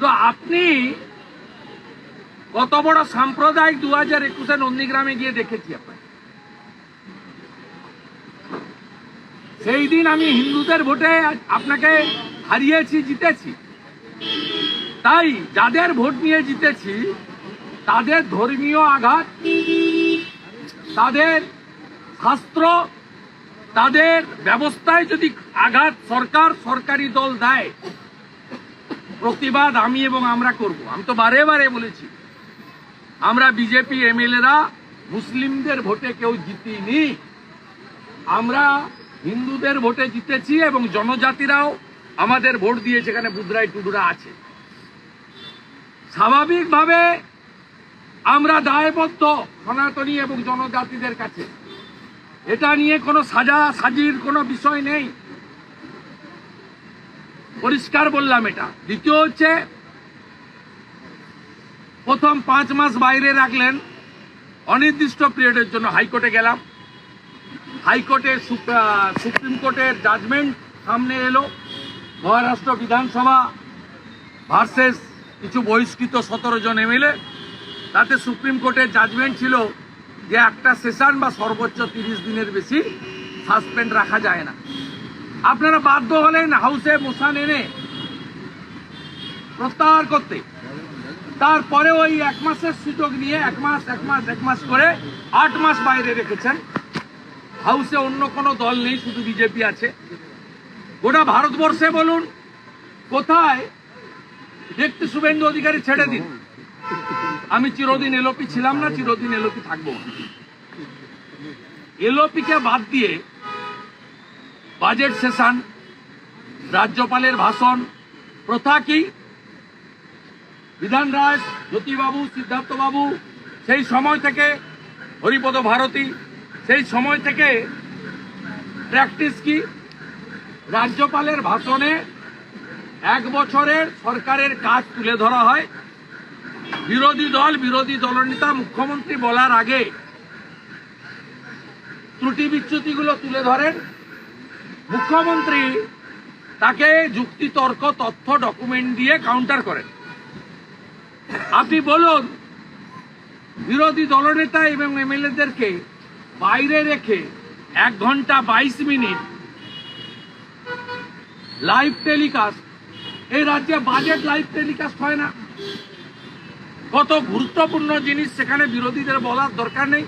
তো আপনি কত বড় সাম্প্রদায়িক দু হাজার একুশে নন্দীগ্রামে গিয়ে দেখেছি আপনার সেই দিন আমি হিন্দুদের ভোটে আপনাকে হারিয়েছি, জিতেছি। তাই যাদের ভোট নিয়ে জিতেছি, তাদের ধর্মীয় আঘাত, তাদের শাস্ত্র, তাদের ব্যবস্থায় যদি আঘাত সরকার, সরকারি দল দেয় প্রতিবাদ আমি এবং আমরা করব। আমি তো বারে বারে বলেছি, আমরা বিজেপি এমএলএরা মুসলিমদের ভোটে কেউ জিতিনি। আমরা হিন্দুদের ভোটে জিতেছি এবং জনজাতিরাও আমাদের ভোট দিয়ে সেখানে বুদ্রাই টুডুরা আছে। স্বাভাবিকভাবে আমরা দায়বদ্ধ সনাতনী এবং জনজাতিদের কাছে। এটা নিয়ে কোনো সাজা সাজির কোনো বিষয় নেই। পরিষ্কার বললাম এটা। দ্বিতীয় হচ্ছে, প্রথম পাঁচ মাস বাইরে রাখলেন, অনির্দিষ্ট পিরিয়ডের জন্য হাইকোর্টে গেলাম। হাইকোর্টে সুপ- সুপ্রিম কোর্টের জাজমেন্ট সামনে এলো। মহারাষ্ট্র বিধানসভা ভার্সেস কিছু বহিষ্কৃত সতেরো জন এমএলএ তাতে সুপ্রিম কোর্টের জাজমেন্ট ছিল যে একটা সেশন বা সর্বোচ্চ তিরিশ দিনের বেশি সাসপেন্ড রাখা যায় না। আপনারা বাধ্য হলেন হাউসে মোশান এনে প্রত্যাহার করতে। তারপরে ওই এক মাসের সুযোগ নিয়ে এক মাস এক মাস এক মাস করে আট মাস বাইরে রেখেছেন। হাউসে অন্য কোনো দল নেই, শুধু বিজেপি আছে। গোটা ভারতবর্ষে বলুন, কোথায়? দেখতে শুভেন্দু অধিকারী ছেড়ে দিন। আমি চিরদিন এলোপি ছিলাম না, চিরদিন এলোপি থাকব এলোপিকে বাদ দিয়ে বাজেট সেশন, রাজ্যপালের ভাষণ, প্রথা কি? বিধান রায়, জ্যোতিবাবু, সিদ্ধার্থবাবু, সেই সময় থেকে হরিপদ ভারতী, সেই সময় থেকে প্র্যাকটিস কি? রাজ্যপালের ভাষণে এক বছরের সরকারের কাজ তুলে ধরা হয়। বিরোধী দল, বিরোধী দলনেতা, মুখ্যমন্ত্রী বলার আগে ত্রুটি বিচ্যুতিগুলো তুলে ধরেন। মুখ্যমন্ত্রী তাকে যুক্তি তর্ক তথ্য ডকুমেন্ট দিয়ে কাউন্টার করেন। আপনি বলুন, বিরোধী দলনেতা এবং এমএলএদেরকে বাইরে রেখে এক ঘণ্টা বাইশ মিনিট লাইভ টেলিকাস্ট এই রাজ্যে বাজেট লাইভ টেলিকাস্ট হয় না। কত গুরুত্বপূর্ণ জিনিস সেখানে বিরোধীদের বলার দরকার নেই।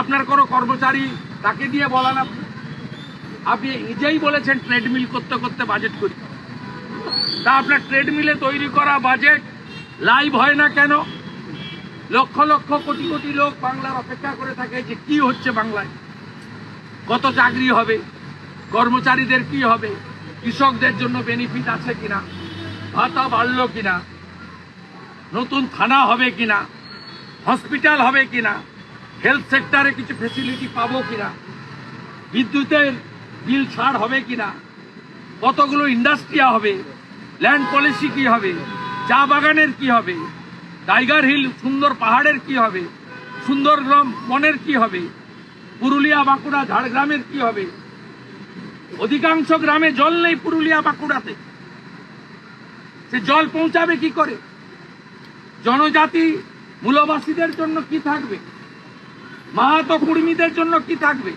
আপনার কোনো কর্মচারী তাকে দিয়ে বলান আপনি আপনি নিজেই বলেছেন ট্রেডমিল করতে করতে বাজেট করি। তা আপনার ট্রেডমিলে তৈরি করা বাজেট লাইভ হয় না কেন? লক্ষ লক্ষ কোটি কোটি লোক বাংলার অপেক্ষা করে থাকে যে কি হচ্ছে বাংলায়। কত চাকরি হবে? কর্মচারীদের কি হবে? কৃষকদের জন্য বেনিফিট আছে কিনা? ভাতা বাড়লো কিনা? নতুন থানা হবে কিনা? হসপিটাল হবে কিনা? হেলথ সেক্টরে কিছু ফেসিলিটি পাবো কিনা? বিদ্যুতের বিল ছাড় হবে কিনা? কতগুলো ইন্ডাস্ট্রি হবে? ল্যান্ড পলিসি কি হবে? চা বাগানের কি হবে? টাইগার হিল সুন্দর পাহাড়ের কি হবে? সুন্দরগ্রাম বনের কি হবে? পুরুলিয়া, বাঁকুড়া, ঝাড়গ্রামের কি হবে? অধিকাংশ গ্রামে জল নেই পুরুলিয়া, বাঁকুড়াতে। সে জল পৌঁছাবে কি করে? জনজাতি মূলবাসীদের জন্য কি থাকবে? মাহাতো কুর্মীদের জন্য কি থাকবে?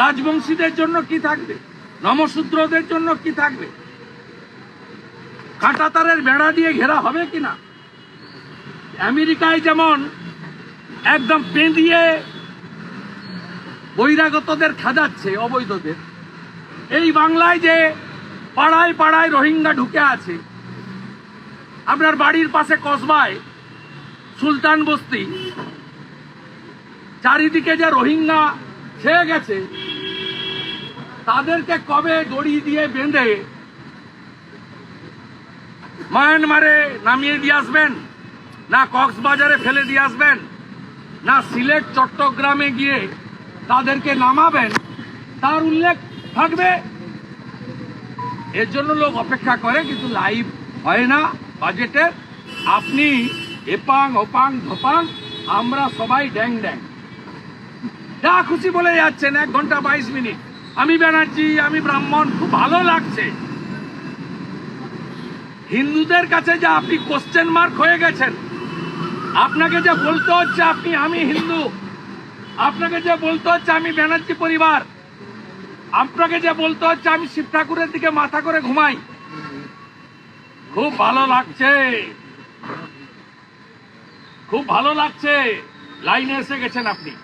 রাজবংশীদের জন্য কি থাকবে? নমশূদ্রদের জন্য কি থাকবে? কাঁটাতারের বেড়া দিয়ে ঘেরা হবে কিনা? আমেরিকায় যেমন একদম পেঁদিয়ে বহিরাগতদের খাজাচ্ছে অবৈধদের, এই বাংলায় যে পাড়ায় পাড়ায় রোহিঙ্গা ঢুকে আছে, আপনার বাড়ির পাশে কসবায় সুলতান বস্তি, চারিদিকে যে রোহিঙ্গা ছেয়ে গেছে? তাদেরকে কবে দড়ি দিয়ে বেঁধে মায়ানমারে নামিয়ে দিয়ে আসবেন? না কক্সবাজারে ফেলে দিয়ে আসবেন? না সিলেট, চট্টগ্রামে গিয়ে তাদেরকে নামাবেন? তার উল্লেখ থাকবে? এর জন্য লোক অপেক্ষা করে, কিন্তু লাইভ হয় না বাজেটের। আপনি এপাং, ওপাং, ধপাং, আমরা সবাই ড্যাং ড্যাং যা খুশি বলে যাচ্ছেন, এক ঘণ্টা বাইশ মিনিট। আমি ব্যানার্জি, আমি ব্রাহ্মণ, খুব ভালো লাগছে। হিন্দুদের কাছে যে আপনি কোশ্চেন মার্ক হয়ে গেছেন, আপনাকে যে বলতে হচ্ছে আপনি, আমি হিন্দু। আপনাকে যে বলতে হচ্ছে আমি ব্যানার্জি পরিবার। আপনাকে যে বলতে হচ্ছে আমি শিব ঠাকুরের দিকে মাথা করে ঘুমাই। খুব ভালো লাগছে। খুব ভালো লাগছে। লাইনে এসে গেছেন আপনি।